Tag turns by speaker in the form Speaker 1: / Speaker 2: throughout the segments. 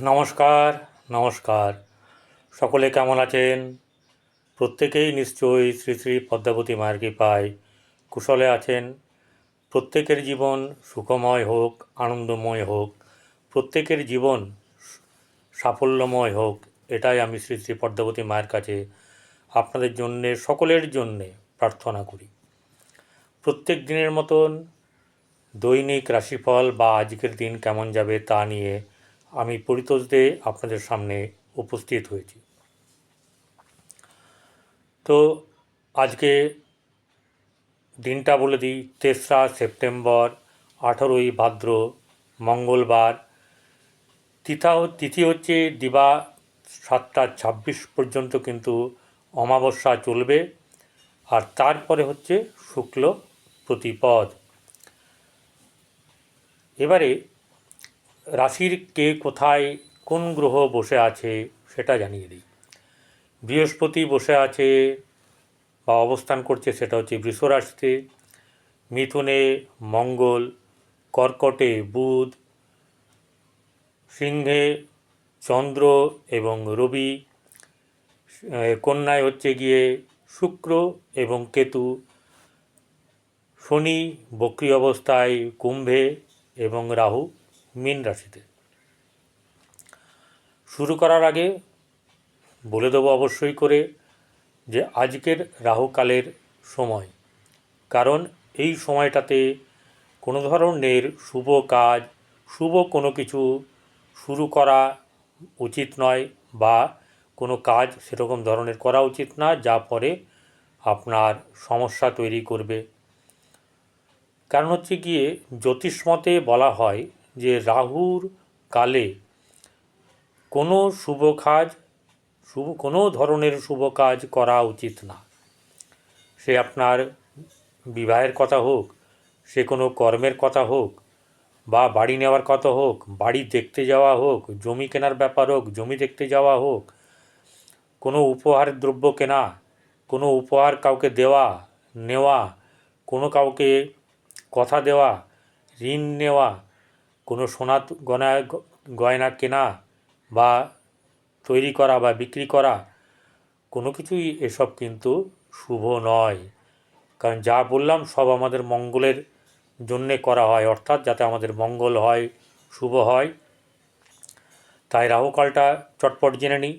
Speaker 1: নমস্কার নমস্কার। সকলে কেমন আছেন? প্রত্যেকেই নিশ্চয়ই শ্রী শ্রী পদ্মাবতী মায়ের কৃপায় কুশলে আছেন। প্রত্যেকের জীবন সুখময় হোক, আনন্দময় হোক, প্রত্যেকের জীবন সাফল্যময় হোক, এটাই আমি শ্রী শ্রী পদ্মাবতী মায়ের কাছে আপনাদের জন্যে, সকলের জন্যে প্রার্থনা করি। প্রত্যেক দিনের মতন দৈনিক রাশিফল বা আজকের দিন কেমন যাবে তা নিয়ে আমি পরিতোষ দে আপনাদের সামনে উপস্থিত হয়েছি। তো আজকে দিনটা বলে দিই, তেসরা সেপ্টেম্বর, আঠেরোই ভাদ্র, মঙ্গলবার। তিথা তিথি হচ্ছে দিবা সাতটা ছাব্বিশ পর্যন্ত কিন্তু অমাবস্যা চলবে, আর তারপরে হচ্ছে শুক্ল প্রতিপদ। এবারে রাশির কে কোথায়, কোন গ্রহ বসে আছে সেটা জানিয়ে দিই। বৃহস্পতি বসে আছে বা অবস্থান করছে সেটা হচ্ছে বৃষ রাশিতে। মিথুনে মঙ্গল, কর্কটে বুধ, সিংহে চন্দ্র এবং রবি কন্যায় হচ্ছে গিয়ে শুক্র এবং কেতু, শনি বক্রি অবস্থায় কুম্ভে এবং রাহু। মীন রাশিতে। শুরু করার আগে বলে দেবো অবশ্যই করে যে আজকের রাহুকালের সময়, কারণ এই সময়টাতে কোনো ধরনের শুভ কাজ, শুভ কোনো কিছু শুরু করা উচিত নয় বা কোনো কাজ সেরকম ধরনের করা উচিত না, যা পরে আপনার সমস্যা তৈরি করবে। কারণ হচ্ছে গিয়ে জ্যোতিষমতে বলা হয় যে রাহুর কালে কোনো শুভ কাজ, শুভ, কোনো ধরনের শুভ কাজ করা উচিত না। সে আপনার বিবাহের কথা হোক, সে কোনো কর্মের কথা হোক, বা বাড়ি নেওয়ার কথা হোক, বাড়ি দেখতে যাওয়া হোক, জমি কেনার ব্যাপার হোক, জমি দেখতে যাওয়া হোক, কোনো উপহার দ্রব্য কেনা, কোনো উপহার কাউকে দেওয়া, নেওয়া, কোনো কাউকে কথা দেওয়া, ঋণ নেওয়া কোনো সোনা গয়না গয়না কেনা বা তৈরি করা বা বিক্রি করা, কোনো কিছুই এসব কিন্তু শুভ নয়। কারণ যা বললাম সব আমাদের মঙ্গলের জন্যে করা হয়, অর্থাৎ যাতে আমাদের মঙ্গল হয়, শুভ হয়। তাই রাহুকালটা চটপট জেনে নিই।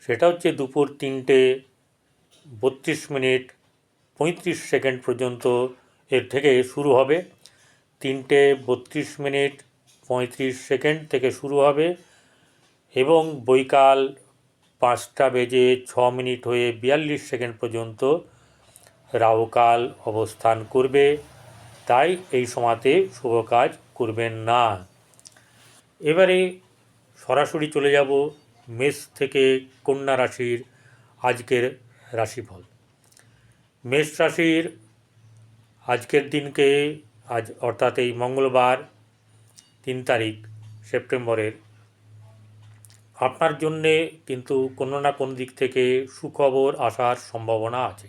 Speaker 1: সেটা হচ্ছে দুপুর তিনটে বত্রিশ মিনিট পঁয়ত্রিশ সেকেন্ড পর্যন্ত এর থেকে শুরু হবে। তিনটে বত্রিশ মিনিট পঁয়ত্রিশ সেকেন্ড থেকে শুরু হবে এবং বৈকাল পাঁচটা বেজে ছ মিনিট হয়ে বিয়াল্লিশ সেকেন্ড পর্যন্ত রাহুকাল অবস্থান করবে। তাই এই সময়তে শুভ কাজ করবেন না। এবারে সরাসরি চলে যাব মেষ থেকে কন্যা রাশির আজকের রাশিফল। মেষ রাশির আজকের দিনকে আজ অর্থাৎ এই মঙ্গলবার তিন তারিখ সেপ্টেম্বরের। আপনার জন্যে কিন্তু কোনো না কোনো দিক থেকে সুখবর আসার সম্ভাবনা আছে।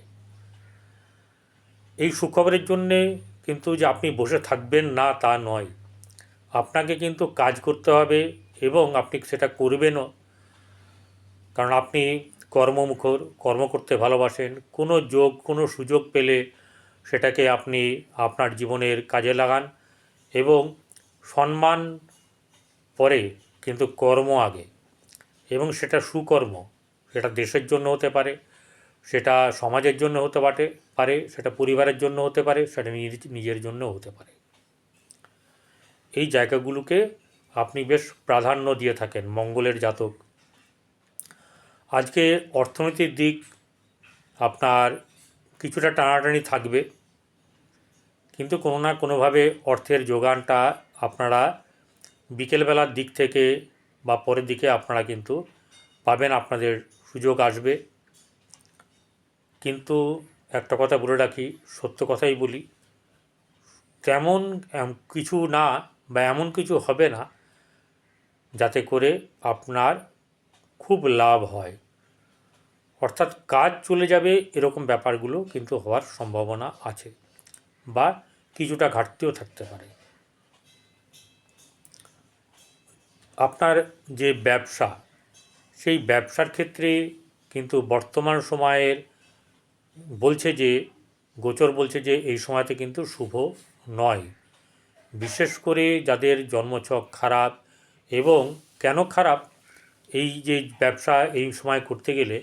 Speaker 1: এই সুখবরের জন্যে কিন্তু যে আপনি বসে থাকবেন না তা নয়। আপনাকে কিন্তু কাজ করতে হবে এবং আপনি সেটা করবেনও। কারণ আপনি কর্মমুখর, কর্ম করতে ভালোবাসেন, কোনো যোগ, কোনো সুযোগ পেলে সেটাকে আপনি আপনার জীবনের কাজে লাগান এবং সম্মান পরে কিন্তু কর্ম আগে। এবং সেটা সুকর্ম, সেটা দেশের জন্য হতে পারে, সেটা সমাজের জন্য হতে পারে পারে, সেটা পরিবারের জন্য হতে পারে, সেটা নিজের জন্য হতে পারে। এই জায়গাগুলোকে আপনি বেশ প্রাধান্য দিয়ে থাকেন, মঙ্গলের জাতক। আজকে অর্থনৈতিক দিক আপনার কিছুটা টানাটানি থাকবে, কিন্তু কোনো না কোনোভাবে অর্থের যোগানটা আপনারা বিকেলবেলার দিক থেকে বা পরের দিকে আপনারা কিন্তু পাবেন, আপনাদের সুযোগ আসবে। কিন্তু একটা কথা বলে রাখি, সত্য কথাই বলি, তেমন কিছু না বা এমন কিছু হবে না যাতে করে আপনার খুব লাভ হয়। অর্থাৎ কাজ চলে যাবে এরকম ব্যাপারগুলো কিন্তু হওয়ার সম্ভাবনা আছে বা কিছুটা ঘাটতিও থাকতে পারে। আপনার যে ব্যবসা, সেই ব্যবসার ক্ষেত্রে কিন্তু বর্তমান সময়ের বলছে যে, গোচর বলছে যে, এই সময়তে কিন্তু শুভ নয়। বিশেষ করে যাদের জন্মছক খারাপ এবং কেন খারাপ, এই যে ব্যবসা এই সময় করতে গেলে,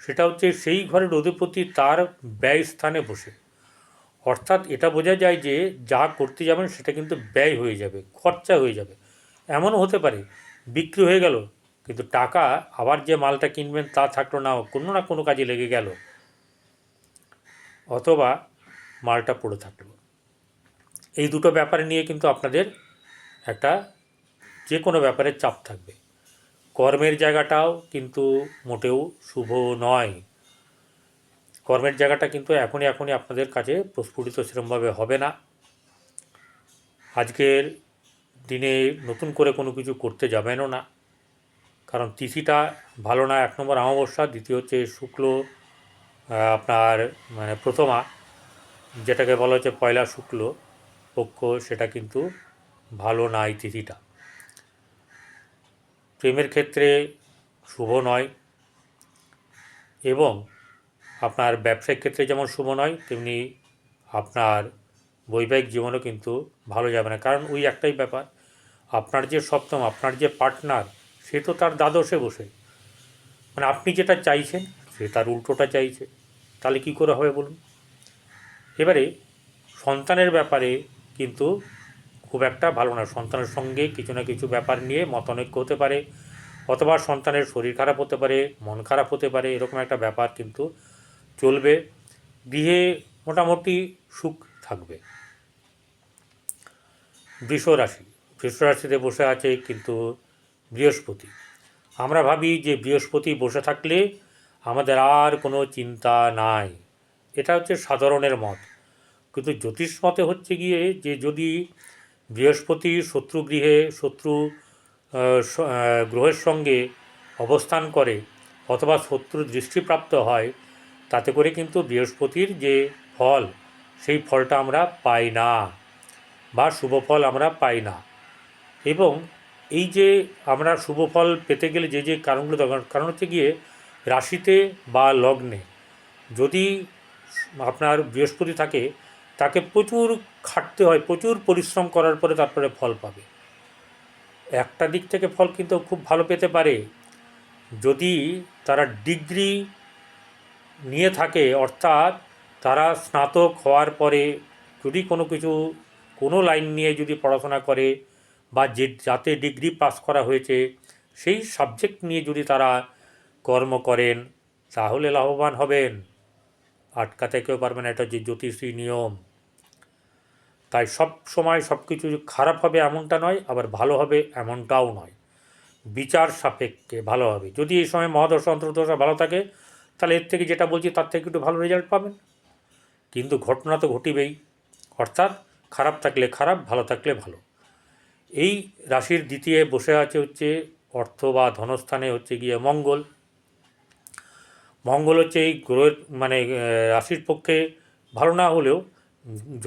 Speaker 1: সেটা হচ্ছে সেই ঘরের অধিপতি তার ব্যয় স্থানে বসে। অর্থাৎ এটা বোঝা যায় যে, যা করতে যাবেন সেটা কিন্তু ব্যয় হয়ে যাবে, খরচা হয়ে যাবে। এমনও হতে পারে, বিক্রি হয়ে গেল, কিন্তু টাকা আবার যে মালটা কিনবেন তা থাকল না, কোনো না কোনো কাজে লেগে গেল। অথবা মালটা পড়ে থাকল। এই দুটো ব্যাপারে নিয়ে কিন্তু আপনাদের একটা যে কোনো ব্যাপারে চাপ থাকবে। কর্মের জায়গাটাও কিন্তু মোটেও শুভ নয়। কর্মের জায়গাটা কিন্তু এখনই এখনই আপনাদের কাছে প্রস্ফুটিত সেরমভাবে হবে না। আজকের দিনে নতুন করে কোনো কিছু করতে যাবেনও না। কারণ তিথিটা ভালো না, এক নম্বর অমাবস্যা, দ্বিতীয় হচ্ছে শুক্ল আপনার মানে প্রথমা, যেটাকে বলা হচ্ছে পয়লা শুক্ল, পক্ষ, সেটা কিন্তু ভালো না এই তিথিটা। প্রেমের ক্ষেত্রে শুভ নয় এবং আপনার ব্যবসায়িক ক্ষেত্রে যেমন শুভ নয়, তেমনি আপনার বৈবাহিক জীবনও কিন্তু ভালো যাবে না। কারণ ওই একটাই ব্যাপার আপনার যে সপ্তম, আপনার যে পার্টনার সে তো তার দ্বাদশে বসে। মানে আপনি যেটা চাইছেন, সে তার উল্টোটা চাইছে। তাহলে কি করে হবে বলুন? এবারে সন্তানের ব্যাপারে কিন্তু খুব একটা ভালো না। সন্তানের সঙ্গে কিছু না কিছু ব্যাপার নিয়ে মতানৈক্য হতে পারে, অথবা সন্তানের শরীর খারাপ হতে পারে, মন খারাপ হতে পারে, এরকম একটা ব্যাপার কিন্তু চলবে। গৃহে মোটামুটি সুখ থাকবে। বৃষ রাশি বৃষ রাশিতে বসে আছে কিন্তু বৃহস্পতি। আমরা ভাবি যে বৃহস্পতি বসে থাকলে আমাদের আর কোনো চিন্তা নাই। এটা হচ্ছে সাধারণের মত। কিন্তু জ্যোতিষ মতে হচ্ছে গিয়ে যে যদি বৃহস্পতি শত্রু গৃহে, শত্রু গ্রহের সঙ্গে অবস্থান করে অথবা শত্রু দৃষ্টিপ্রাপ্ত হয়, তাতে করে কিন্তু বৃহস্পতির যে ফল, সেই ফলটা আমরা পাই না বা শুভ ফল আমরা পাই না। এবং এই যে আমরা শুভ ফল পেতে গেলে যে যে কারণগুলো দরকার, কারণ হচ্ছে গিয়ে রাশিতে বা লগ্নে যদি আপনার বৃহস্পতি থাকে, তাকে প্রচুর খাটতে হয়, প্রচুর পরিশ্রম করার পরে তারপরে ফল পাবে। একটা দিক থেকে ফল কিন্তু খুব ভালো পেতে পারে। যদি তারা ডিগ্রি নিয়ে থাকে, অর্থাৎ তারা স্নাতক হওয়ার পরে যদি কোনো কিছু, কোনো লাইন নিয়ে যদি পড়াশোনা করে বা যে যাতে ডিগ্রি পাস করা হয়েছে, সেই সাবজেক্ট নিয়ে যদি তারা কর্ম করেন, তাহলে লাভবান হবেন। আটকাতে কেউ পারবে না, এটা যে জ্যোতিষী নিয়ম। তাই সব সময় সব কিছু খারাপ হবে এমনটা নয়, আবার ভালো হবে এমনটাও নয়। বিচার সাপেক্ষে ভালো হবে। যদি এই সময় মহাদশ, অন্তর্দশা ভালো থাকে, তাহলে এর থেকে যেটা বলছি, তার থেকে একটু ভালো রেজাল্ট পাবেন। কিন্তু ঘটনা তো ঘটিবেই। অর্থাৎ খারাপ থাকলে খারাপ, ভালো থাকলে ভালো। এই রাশির দ্বিতীয় বসে আছে হচ্ছে অর্থ বা ধনস্থানে হচ্ছে গিয়ে মঙ্গল। মঙ্গল হচ্ছে এই গ্রহের মানে রাশির পক্ষে ভালো না হলেও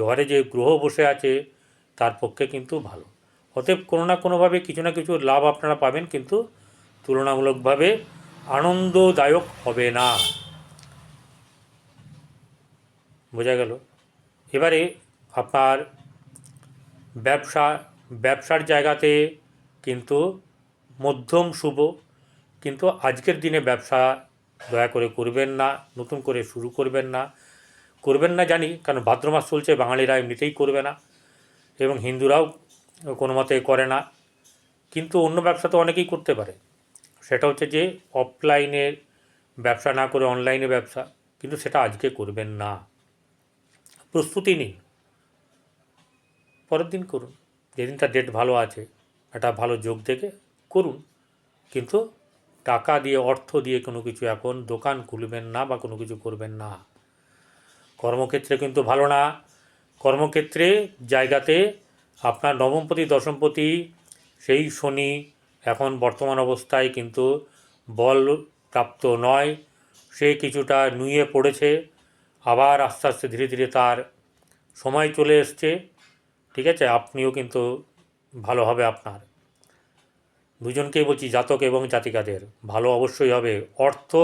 Speaker 1: ঘরে যে গ্রহ বসে আছে তার পক্ষে কিন্তু ভালো। অতএব কোনো না কোনোভাবে কিছু না কিছু লাভ আপনারা পাবেন, কিন্তু তুলনামূলকভাবে আনন্দদায়ক হবে না। বোঝা গেল? এবারে আপনার ব্যবসা ব্যবসার জায়গাতে কিন্তু মধ্যম শুভ, কিন্তু আজকের দিনে ব্যবসা দয়া করে করবেন না, নতুন করে শুরু করবেন না। করবেন না জানি, কারণ ভাদ্র মাস চলছে, বাঙালিরা এমনিতেই করবে না এবং হিন্দুরাও কোনো মতে করে না। কিন্তু অন্য ব্যবসা তো অনেকেই করতে পারে। সেটা হচ্ছে যে অফলাইনের ব্যবসা না করে অনলাইনে ব্যবসা, কিন্তু সেটা আজকে করবেন না। প্রস্তুতি নিন। পরের দিন করুন। যেদিনটা ডেট ভালো আছে, একটা ভালো যোগ দেখে করুন। কিন্তু টাকা দিয়ে, অর্থ দিয়ে কোনো কিছু এখন দোকান খুলবেন না বা কোনো কিছু করবেন না। কর্মক্ষেত্রে কিন্তু ভালো না। কর্মক্ষেত্রে জায়গাতে আপনার নবমপতি দশমপতি সেই শনি এখন বর্তমান অবস্থায় কিন্তু বল প্রাপ্ত নয়। সে কিছুটা নুয়ে পড়েছে। আবার আস্তে আস্তে ধীরে ধীরে তার সময় চলে এসছে। ঠিক আছে? আপনিও কিন্তু ভালো হবে আপনার। দুজনকেই বলছি, জাতক এবং জাতিকাদের। ভালো অবশ্যই হবে। অর্থ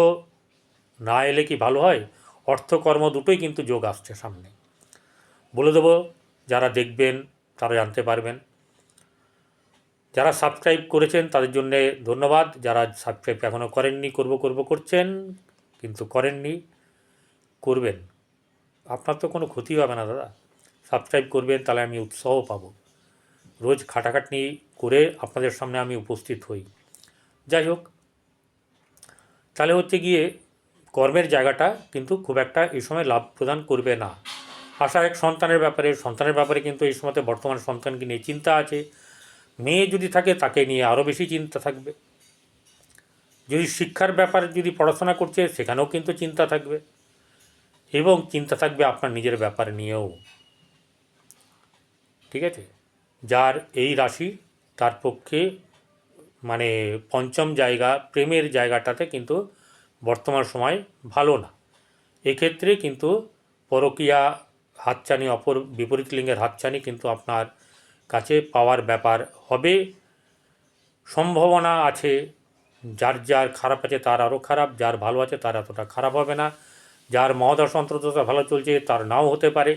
Speaker 1: না এলে কি ভালো হয়? অর্থ কর্ম দুটোই কিন্তু যোগ আসছে সামনে। বলে দেবো, যারা দেখবেন তারা জানতে পারবেন। যারা সাবস্ক্রাইব করেছেন তাদের জন্য ধন্যবাদ। যারা সাবস্ক্রাইব এখনও করেননি, করব করব করছেন, কিন্তু করেননি, করবেন। আপনার তো কোনো ক্ষতি হবে না, দাদা। সাবস্ক্রাইব করবেন, তাহলে আমি উৎসাহ পাব। রোজ খাটাখাটনি করে আপনাদের সামনে আমি উপস্থিত হই। যাই হোক, তাহলে হচ্ছে গিয়ে কর্মের জায়গাটা কিন্তু খুব একটা এই সময় লাভ প্রদান করবে না। আশা এক সন্তানের ব্যাপারে সন্তানের ব্যাপারে কিন্তু এই সময়তে বর্তমান সন্তানকে নিয়ে চিন্তা আছে? মেয়ে যদি থাকে, তাকে নিয়ে আরও বেশি চিন্তা থাকবে। যদি শিক্ষার ব্যাপারে যদি পড়াশোনা করছে, সেখানেও কিন্তু চিন্তা থাকবে। এবং চিন্তা থাকবে আপনার নিজের ব্যাপার নিয়েও। ঠিক আছে? যার এই রাশি তার পক্ষে মানে পঞ্চম জায়গা, প্রেমের জায়গাটাতে কিন্তু বর্তমান সময় ভালো না। এক্ষেত্রে কিন্তু পরকীয়া হাতছানি, অপর বিপরীত লিঙ্গের হাতছানি কিন্তু আপনার কাছে পাওয়ার ব্যাপার হবে। সম্ভাবনা আছে, যার যার খারাপ আছে তার আরও খারাপ, যার ভালো আছে তার এতটা খারাপ হবে না। যার মহাদশ অন্তর্দশা ভালো চলছে তার নাও হতে পারে।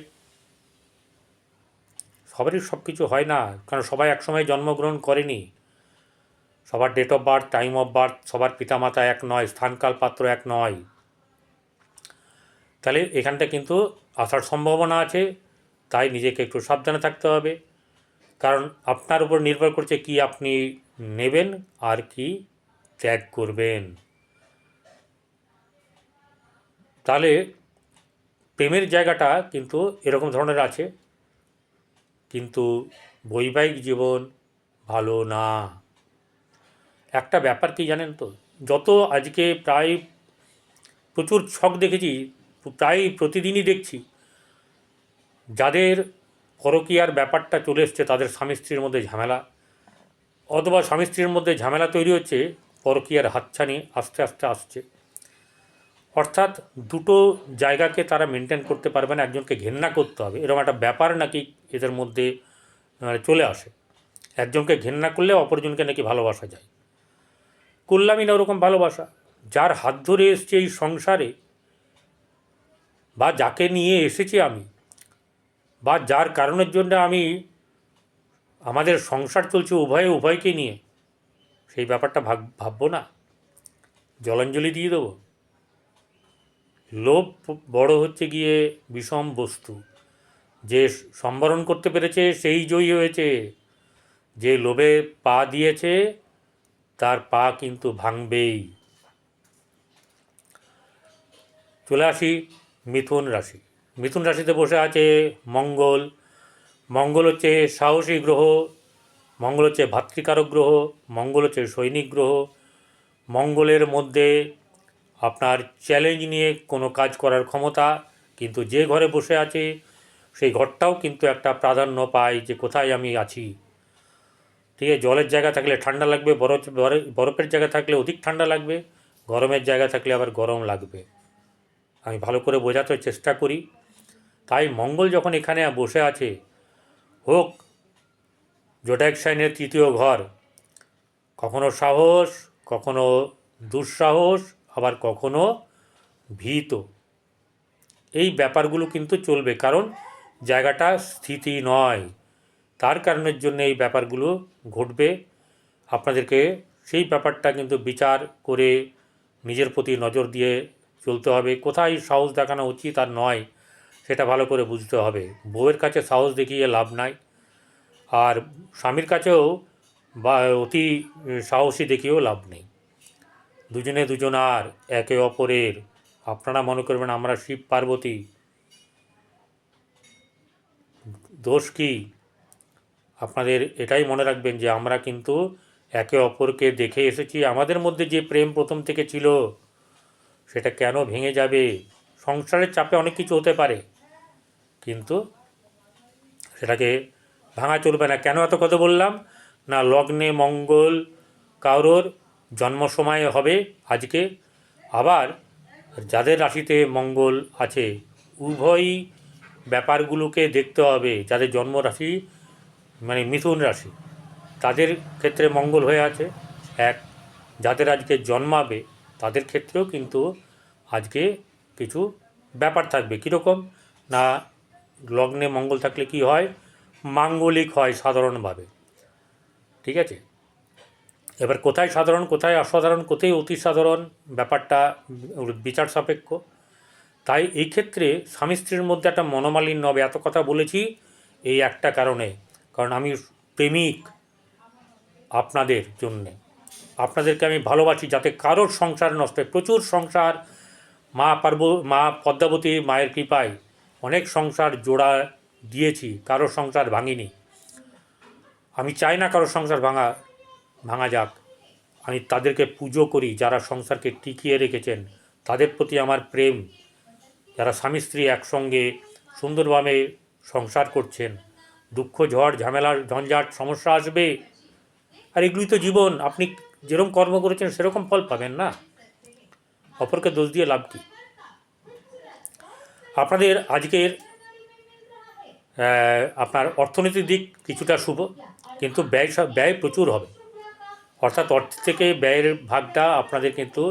Speaker 1: সবারই সব কিছু হয় না, কারণ সবাই একসময় জন্মগ্রহণ করেনি। সবার date of birth time of birth সবার পিতামাতা এক নয়, স্থানকাল পাত্র এক নয়। তাহলে এখানটা কিন্তু আসার সম্ভাবনা আছে, তাই নিজেকে একটু সাবধানে থাকতে হবে। কারণ আপনার উপর নির্ভর করছে কি আপনি নেবেন আর কি ত্যাগ করবেন। তাহলে প্রেমের জায়গাটা কিন্তু এরকম ধরনের আছে। কিন্তু বৈবাহিক জীবন ভালো না। একটা ব্যাপার কি জানেন তো? যত আজকে প্রায় প্রচুর ছক দেখেছি, প্রায় প্রতিদিনই দেখছি, যাদের পরকীয়ার ব্যাপারটা চলে এসছে, তাদের স্বামী স্ত্রীর মধ্যে ঝামেলা, অথবা স্বামী স্ত্রীর মধ্যে ঝামেলা তৈরি হচ্ছে, পরকীয়ার হাতছানি আস্তে আস্তে আসছে। অর্থাৎ দুটো জায়গাকে তারা মেনটেন করতে পারবে না, একজনকে ঘেন্না করতে হবে। এরকম একটা ব্যাপার নাকি এদের মধ্যে মানে চলে আসে। একজনকে ঘেন্না করলে অপরজনকে নাকি ভালোবাসা যায়। করলামই না ওরকম ভালোবাসা। যার হাত ধরে এসছে এই সংসারে, বা যাকে নিয়ে এসেছি আমি, বা যার কারণের জন্য আমি আমাদের সংসার চলছে উভয়ে উভয়কে নিয়ে, সেই ব্যাপারটা ভাব, ভাববো না। জলাঞ্জলি দিয়ে দেবো। লোভ বড় হচ্ছে গিয়ে বিষম বস্তু। যে সম্বরণ করতে পেরেছে সেই জয়ী হয়েছে। যে লোভে পা দিয়েছে, তার পা কিন্তু ভাঙবেই। চলে আসি মিথুন রাশি। মিথুন রাশিতে বসে আছে মঙ্গল। মঙ্গল হচ্ছে সাহসী গ্রহ, মঙ্গল হচ্ছে ভাতৃকারক গ্রহ, মঙ্গল হচ্ছে সৈনিক গ্রহ। মঙ্গলের মধ্যে আপনার চ্যালেঞ্জ নিয়ে কোনো কাজ করার ক্ষমতা কিন্তু যে ঘরে বসে আছে, সেই ঘরটাও কিন্তু একটা প্রাধান্য পায় যে কোথায় আমি আছি। ঠিক আছে, জলের জায়গা থাকলে ঠান্ডা লাগবে, বরফ, বরফ- বরফের জায়গা থাকলে অধিক ঠান্ডা লাগবে, গরমের জায়গা থাকলে আবার গরম লাগবে। আমি ভালো করে বোঝাতে চেষ্টা করি। তাই মঙ্গল যখন এখানে বসে আছে, হোক জোটাক সাইনের তৃতীয় ঘর, কখনো সাহস, কখনো দুঃসাহস আবার কখনো ভীত। এই ব্যাপারগুলো কিন্তু চলবে, কারণ জায়গাটা স্থিতি নয়। তার কারণের জন্য এই ব্যাপারগুলো ঘটবে। আপনাদেরকে সেই ব্যাপারটা কিন্তু বিচার করে নিজের প্রতি নজর দিয়ে চলতে হবে। কোথায় সাহস দেখানো উচিত আর নয়, সেটা ভালো করে বুঝতে হবে। বউয়ের কাছে সাহস দেখিয়ে লাভ নাই। আর স্বামীর কাছেও বা অতি সাহসী দেখিয়েও লাভ নেই। দুজনে দুজনার একে অপরের। আপনারা মনে করবেন আমরা শিব পার্বতী। দোষ কি? আপনাদের এটাই মনে রাখবেন যে আমরা কিন্তু একে অপরকে দেখে এসেছি। আমাদের মধ্যে যে প্রেম প্রথম থেকে ছিল, সেটা কেন ভেঙে যাবে? সংসারের চাপে অনেক কিছু হতে পারে, কিন্তু সেটাকে ভাঙা চলবে না। কেন এত কথা বললাম? না লগ্নে মঙ্গল, কারোর জন্ম সময় হবে, আজকে আবার যাদের রাশিতে মঙ্গল আছে, উভয়ই ব্যাপারগুলোকে দেখতে হবে, যাদের জন্ম রাশি মানে মিথুন রাশি। তাদের ক্ষেত্রে মঙ্গল হয়ে আছে। এক, যাদের আজকে জন্মাবে, তাদের ক্ষেত্রেও কিন্তু আজকে কিছু ব্যাপার থাকবে। কীরকম? না, লগ্নে মঙ্গল থাকলে কি হয়? মাঙ্গলিক হয় সাধারণভাবে। ঠিক আছে? এবার কোথায় সাধারণ, কোথায় অসাধারণ, কোথায় অতি সাধারণ, ব্যাপারটা বিচার সাপেক্ষ। তাই এই ক্ষেত্রে স্বামী স্ত্রীর মধ্যে একটা মনোমালিন্য হবে, এত কথা বলেছি এই একটা কারণে। কারণ আমি প্রেমিক আপনাদের জন্যে। আপনাদেরকে আমি ভালোবাসি যাতে কারোর সংসার নষ্ট হয়। প্রচুর সংসার, মা পার্ব, মা পদ্মাবতী মায়ের কৃপায় অনেক সংসার জোড়া দিয়েছি কারোর সংসার ভাঙিনি। আমি চাই না কারোর সংসার ভাঙা ভাঙা যাক। আমি তাদেরকে পুজো করি, যারা সংসারকে টিকিয়ে রেখেছেন। তাদের প্রতি আমার প্রেম। যারা স্বামী স্ত্রী একসঙ্গে সুন্দরভাবে সংসার করছেন। দুঃখ, ঝড়, ঝামেলার ঝঞ্ঝাট, সমস্যা আসবে। আর এগুলি তো জীবন। আপনি যেরকম কর্ম করেছেন, সেরকম ফল পাবেন না। অপরকে দোষ দিয়ে লাভ কী? আপনাদের আজকের আপনার অর্থনৈতিক দিক কিছুটা শুভ, কিন্তু ব্যয় ব্যয় প্রচুর হবে। অর্থাৎ অর্থ থেকে ব্যয়ের ভাগটা আপনাদের কিন্তু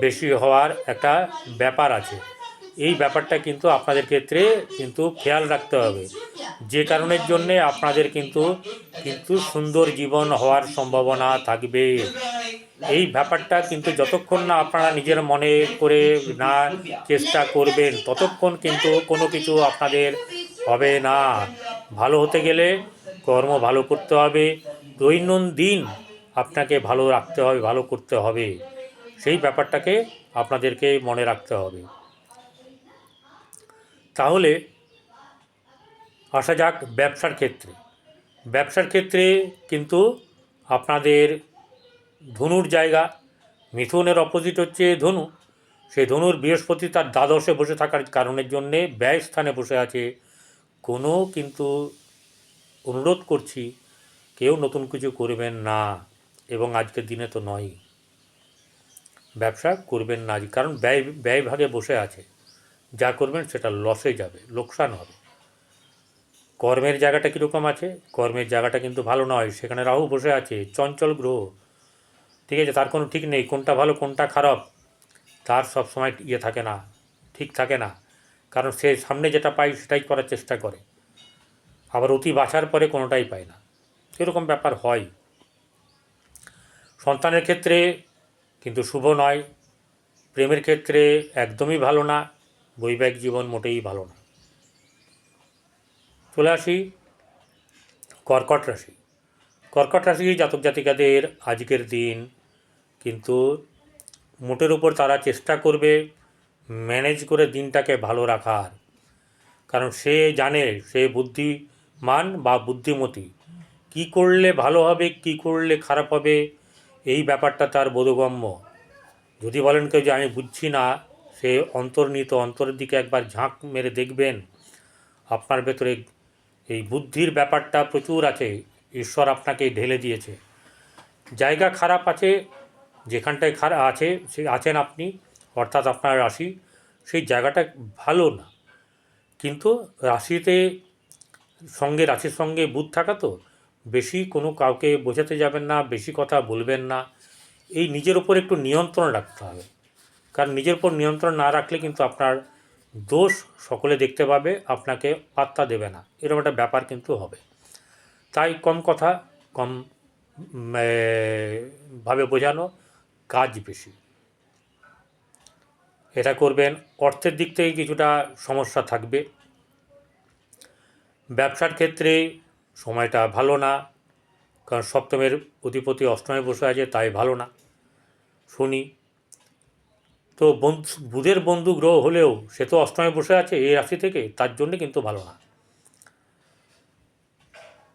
Speaker 1: বেশি হওয়ার একটা ব্যাপার আছে। এই ব্যাপারটা কিন্তু আপনাদের ক্ষেত্রে কিন্তু খেয়াল রাখতে হবে। যে কারণের জন্যে আপনাদের কিন্তু কিন্তু সুন্দর জীবন হওয়ার সম্ভাবনা থাকবে। এই ব্যাপারটা কিন্তু যতক্ষণ না আপনারা নিজের মনে করে না চেষ্টা করবেন, ততক্ষণ কিন্তু কোনো কিছু আপনাদের হবে না। ভালো হতে গেলে কর্ম ভালো করতে হবে। দৈনন্দিন আপনাকে ভালো রাখতে হবে, ভালো করতে হবে। সেই ব্যাপারটাকে আপনাদেরকে মনে রাখতে হবে। তাহলে আসা যাক ব্যবসার ক্ষেত্রে। ব্যবসার ক্ষেত্রে কিন্তু আপনাদের ধনুর জায়গা, মিথুনের অপোজিট হচ্ছে ধনু। সেই ধনুর বৃহস্পতি তার দ্বাদশে বসে থাকার কারণের জন্যে ব্যয় স্থানে বসে আছে। কোনো কিন্তু অনুরোধ করছি, কেউ নতুন কিছু করবেন না। এবং আজকের দিনে তো নয়ই। ব্যবসা করবেন না কারণ ব্যয় ব্যয় ভাগে বসে আছে। যা করবেন সেটা লসে যাবে, লোকসান হবে। কর্মের জায়গাটা কীরকম আছে? কর্মের জায়গাটা কিন্তু ভালো নয়। সেখানে রাহু বসে আছে, চঞ্চল গ্রহ। ঠিক আছে, তার কোনো ঠিক নেই, কোনটা ভালো, কোনটা খারাপ, তার সব সময় ইয়ে থাকে না, ঠিক থাকে না। কারণ সে সামনে যেটা পায় সেটাই করার চেষ্টা করে। আবার অতি বাছার পরে কোনোটাই পায় না। এরকম ব্যাপার হয়। সন্তানের ক্ষেত্রে কিন্তু শুভ নয়, প্রেমের ক্ষেত্রে একদমই ভালো না, বৈবাহিক জীবন মোটেই ভালো না। চলে আসি কর্কট রাশি। কর্কট রাশি জাতক জাতিকাদের আজকের দিন কিন্তু মোটের উপর তারা চেষ্টা করবে ম্যানেজ করে দিনটাকে ভালো রাখার। কারণ সে জানে, সে বুদ্ধিমান বা বুদ্ধিমতী। কি করলে ভালো হবে, কি করলে খারাপ হবে এই ব্যাপারটা তার বোধগম্য। যদি বলেন কেউ যে আমি বুঝছি না, সে অন্তর্নিহিত অন্তরের দিকে একবার ঝাঁক মেরে দেখবেন। আপনার ভেতরে এই বুদ্ধির ব্যাপারটা প্রচুর আছে, ঈশ্বর আপনাকে ঢেলে দিয়েছে। জায়গা খারাপ আছে, যেখানটায় খারাপ আছে, সে আছেন আপনি, অর্থাৎ আপনার রাশি, সেই জায়গাটা ভালো না। কিন্তু রাশিতে সঙ্গে, রাশির সঙ্গে বুধ থাকা তো বেশি কোনো কাউকে বোঝাতে যাবেন না, বেশি কথা বলবেন না। এই নিজের ওপর একটু নিয়ন্ত্রণ রাখতে হবে। কারণ নিজের উপর নিয়ন্ত্রণ না রাখলে কিন্তু আপনার দোষ সকলে দেখতে পাবে, আপনাকে পাত্তা দেবে না। এরকম একটা ব্যাপার কিন্তু হবে। তাই কম কথা, কম ভাবে বোঝানো কাজ বেশি। এটা করবেন, অর্থের দিক থেকে কিছুটা সমস্যা থাকবে। ব্যবসার ক্ষেত্রে সময়টা ভালো না, কারণ সপ্তমের অধিপতি অষ্টমে বসে আছে, তাই ভালো না। শনি, তো বুধের বন্ধু গ্রহ হলেও সে তো অষ্টমে বসে আছে এই রাশি থেকে, তার জন্য কিন্তু ভালো না।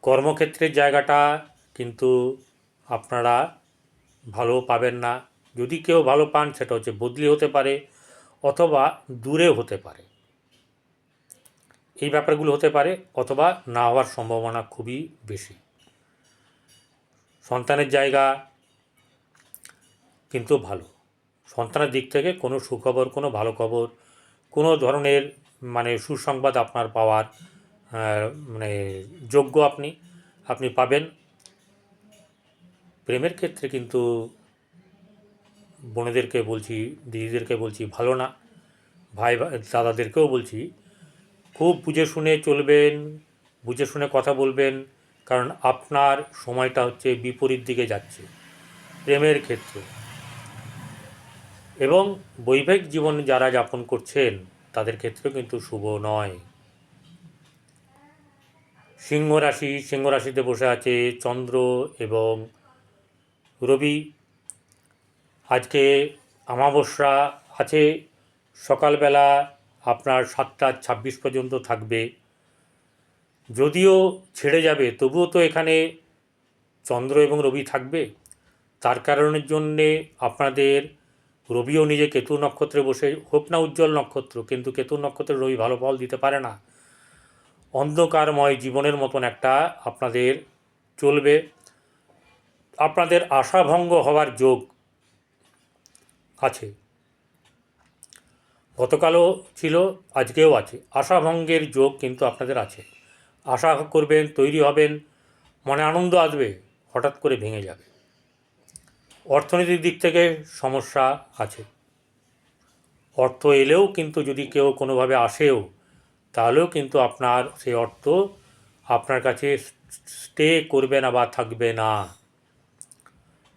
Speaker 1: কর্মক্ষেত্রের জায়গাটা কিন্তু আপনারা ভালো পাবেন না। যদি কেউ ভালো পান, সেটা হচ্ছে বদলি হতে পারে অথবা দূরে হতে পারে। এই ব্যাপারগুলো হতে পারে অথবা না হওয়ার সম্ভাবনা খুবই বেশি। সন্তানের জায়গা কিন্তু ভালো। সন্তানের দিক থেকে কোনো সুখবর, কোনো ভালো খবর, কোনো ধরনের মানে সুসংবাদ আপনার পাওয়ার মানে যোগ্য আপনি আপনি পাবেন। প্রেমের ক্ষেত্রে কিন্তু বোনেদেরকে বলছি, দিদিদেরকে বলছি ভালো না। ভাই দাদাদেরকেও বলছি খুব বুঝে শুনে চলবেন, বুঝে শুনে কথা বলবেন, কারণ আপনার সময়টা হচ্ছে বিপরীত দিকে যাচ্ছে, প্রেমের ক্ষেত্রে। এবং বৈবাহিক জীবন যারা যাপন করছেন, তাদের ক্ষেত্রে কিন্তু শুভ নয়। সিংহ রাশি, সিংহ রাশিতে বসে আছে চন্দ্র এবং রবি। আজকে অমাবস্যা আছে, সকালবেলা আপনার সাতটা ছাব্বিশ পর্যন্ত থাকবে। যদিও ছেড়ে যাবে, তবুও তো এখানে চন্দ্র এবং রবি থাকবে। তার কারণের জন্যে আপনাদের রবিও নিজে কেতু নক্ষত্রে বসে, হোক না উজ্জ্বল নক্ষত্র, কিন্তু কেতু নক্ষত্রে রবি ভালো ফল দিতে পারে না। অন্ধকারময় জীবনের মতন একটা আপনাদের চলবে। আপনাদের আশাভঙ্গ হওয়ার যোগ আছে। গতকালও ছিল, আজকেও আছে। আশাভঙ্গের যোগ কিন্তু আপনাদের আছে। আশা করবেন তৈরি হবেন, মনে আনন্দ আসবে, হঠাৎ করে ভেঙে যাবে। অর্থনৈতিক দিক থেকে সমস্যা আছে। অর্থ এলেও কিন্তু যদি কেউ কোনোভাবে আসেও, তাহলেও কিন্তু আপনার সেই অর্থ আপনার কাছে স্টে করবে না বা থাকবে না।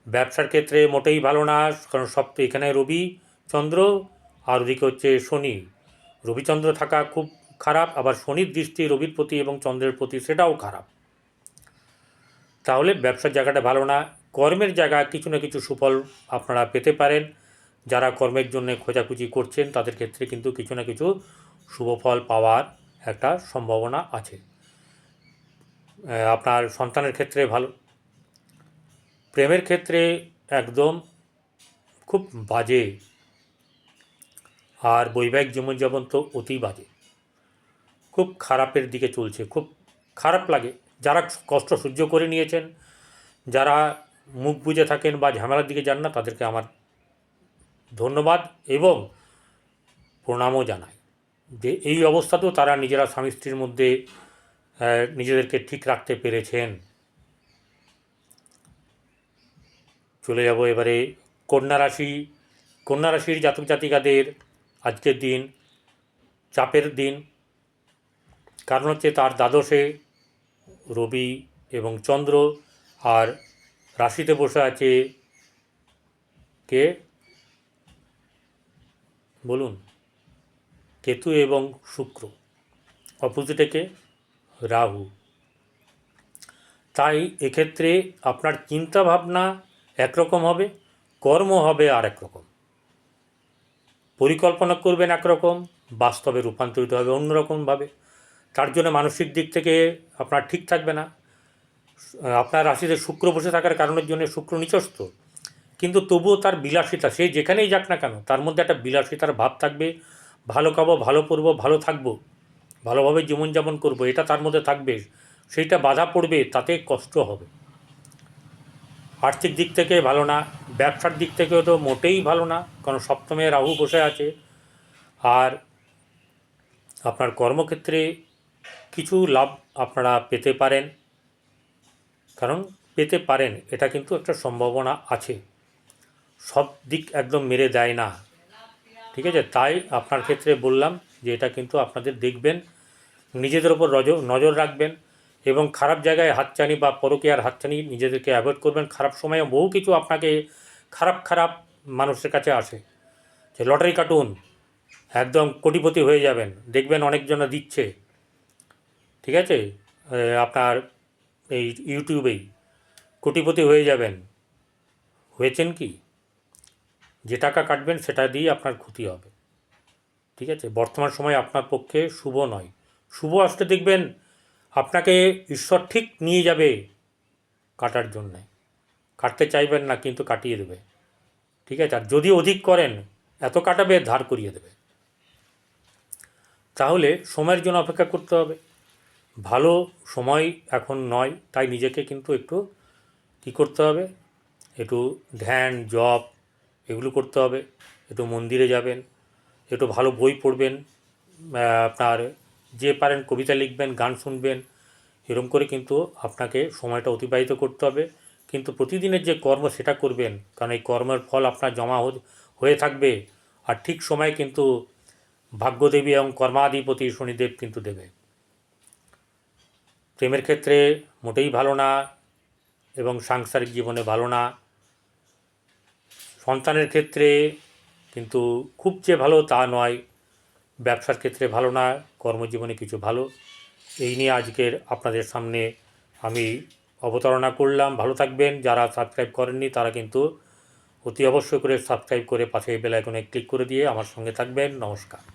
Speaker 1: ব্যবসার ক্ষেত্রে মোটেই ভালো না, কারণ সব এখানে রবি, চন্দ্র আর ওদিকে হচ্ছে শনি। রবিচন্দ্র থাকা খুব খারাপ, আবার শনির দৃষ্টি রবির প্রতি এবং চন্দ্রের প্রতি সেটাও খারাপ। তাহলে ব্যবসার জায়গাটা ভালো না, কর্মের জায়গায় কিছু না কিছু সুফল আপনারা পেতে পারেন। যারা কর্মের জন্য খোঁজাখুঁজি করছেন, তাদের ক্ষেত্রে কিন্তু কিছু না কিছু শুভফল পাওয়ার একটা সম্ভাবনা আছে। আপনার সন্তানের ক্ষেত্রে ভালো, প্রেমের ক্ষেত্রে একদম খুব বাজে আর বৈবাহিক জীবনযাপন তো অতি বাজে। খুব খারাপের দিকে চলছে, খুব খারাপ লাগে। যারা কষ্ট সহ্য করে নিয়েছেন, যারা মুখ বুজে থাকেন বা ঝামেলার দিকে যান না, তাদেরকে আমার ধন্যবাদ এবং প্রণামও জানাই। যে এই অবস্থাতেও তারা নিজেরা স্বামী স্ত্রীর মধ্যে নিজেদেরকে ঠিক রাখতে পেরেছেন। চলে যাব এবারে কন্যা রাশি, কন্যা রাশির জাতক জাতিকাদের আজকের দিন, চাপের দিন। কারণ হচ্ছে তার দ্বাদশে রবি এবং চন্দ্র আর রাশিতে বসে আছে কে? বলুন, কেতু এবং শুক্র। অপোজিটে কে? রাহু। তাই এক্ষেত্রে আপনার চিন্তা ভাবনা একরকম হবে, কর্ম হবে আর একরকম পরিকল্পনা করবেন একরকম, বাস্তবে রূপান্তরিত হবে অন্যরকমভাবে। তার জন্য মানসিক দিক থেকে আপনার ঠিক থাকবে না। আপনার রাশিতে শুক্র বসে থাকার কারণের জন্য শুক্র নিচস্ত কিন্তু তবুও তার বিলাসিতা, সে যেখানেই যাক না কেন, তার মধ্যে একটা বিলাসিতার ভাব থাকবে। ভালো খাব ভালো পরবো ভালো থাকব, ভালোভাবে জীবনযাপন করব, এটা তার মধ্যে থাকবে। সেইটা বাধা পড়বে, তাতে কষ্ট হবে। আর্থিক দিক থেকে ভালো না, ব্যবসার দিক থেকেও তো মোটেই ভালো না, কারণ সপ্তমে রাহু বসে আছে। আর আপনার কর্মক্ষেত্রে কিছু লাভ আপনারা পেতে পারেন। কারণ পেতে পারেন, এটা কিন্তু একটা সম্ভাবনা আছে। সব দিক একদম মেরে দেয় না। ঠিক আছে, তাই আপনার ক্ষেত্রে বললাম যে এটা কিন্তু আপনাদের দেখবেন, নিজেদের ওপর নজর রাখবেন। এবং খারাপ জায়গায় হাতছানি বা পরকীয়ার হাতছানি নিজেদেরকে অ্যাভয়েড করবেন। খারাপ সময়ে বহু কিছু আপনাকে খারাপ খারাপ মানুষের কাছে আসে। যে লটারি কাটুন, একদম কোটিপতি হয়ে যাবেন, দেখবেন অনেকজনা দিচ্ছে। ঠিক আছে? আপনার এই ইউটিউবেই কোটিপতি হয়ে যাবেন। হয়েছেন কি? যে টাকা কাটবেন, সেটা দিয়ে আপনার ক্ষতি হবে। ঠিক আছে? বর্তমান সময় আপনার পক্ষে শুভ নয়। শুভ আসতে দেখবেন আপনাকে ঈশ্বর ঠিক নিয়ে যাবে কাটার জন্যে। কাটতে চাইবেন না, কিন্তু কাটিয়ে দেবে। ঠিক আছে? আর যদি অধিক করেন, এত কাটাবে, ধার করিয়ে দেবে। তাহলে সময়ের জন্য অপেক্ষা করতে হবে। ভালো সময় এখন নয়, তাই নিজেকে কিন্তু একটু কী করতে হবে? একটু ধ্যান, জপ, এগুলো করতে হবে। একটু মন্দিরে যাবেন, একটু ভালো বই পড়বেন আপনার যে পারেন কবিতা লিখবেন, গান শুনবেন, এরম করে কিন্তু আপনাকে সময়টা অতিবাহিত করতে হবে। কিন্তু প্রতিদিনের যে কর্ম সেটা করবেন, কারণ এই কর্মের ফল আপনার জমা হয়ে থাকবে। আর ঠিক সময়ে কিন্তু ভাগ্যদেবী এবং কর্মাধিপতি শনিদেব কিন্তু দেবে। প্রেমের ক্ষেত্রে মোটেই ভালো না এবং সাংসারিক জীবনে ভালো না। সন্তানের ক্ষেত্রে কিন্তু খুব যে ভালো তা নয়। ব্যবসার ক্ষেত্রে ভালো না, কর্মজীবনে কিছু ভালো, এই নিয়ে আজকের আপনাদের সামনে আমি অবতারণা করলাম। ভালো থাকবেন, যারা সাবস্ক্রাইব করেননি তারা কিন্তু অতি অবশ্যই করে সাবস্ক্রাইব করে পাশে বেলাইকনে ক্লিক করে দিয়ে আমার সঙ্গে থাকবেন। নমস্কার।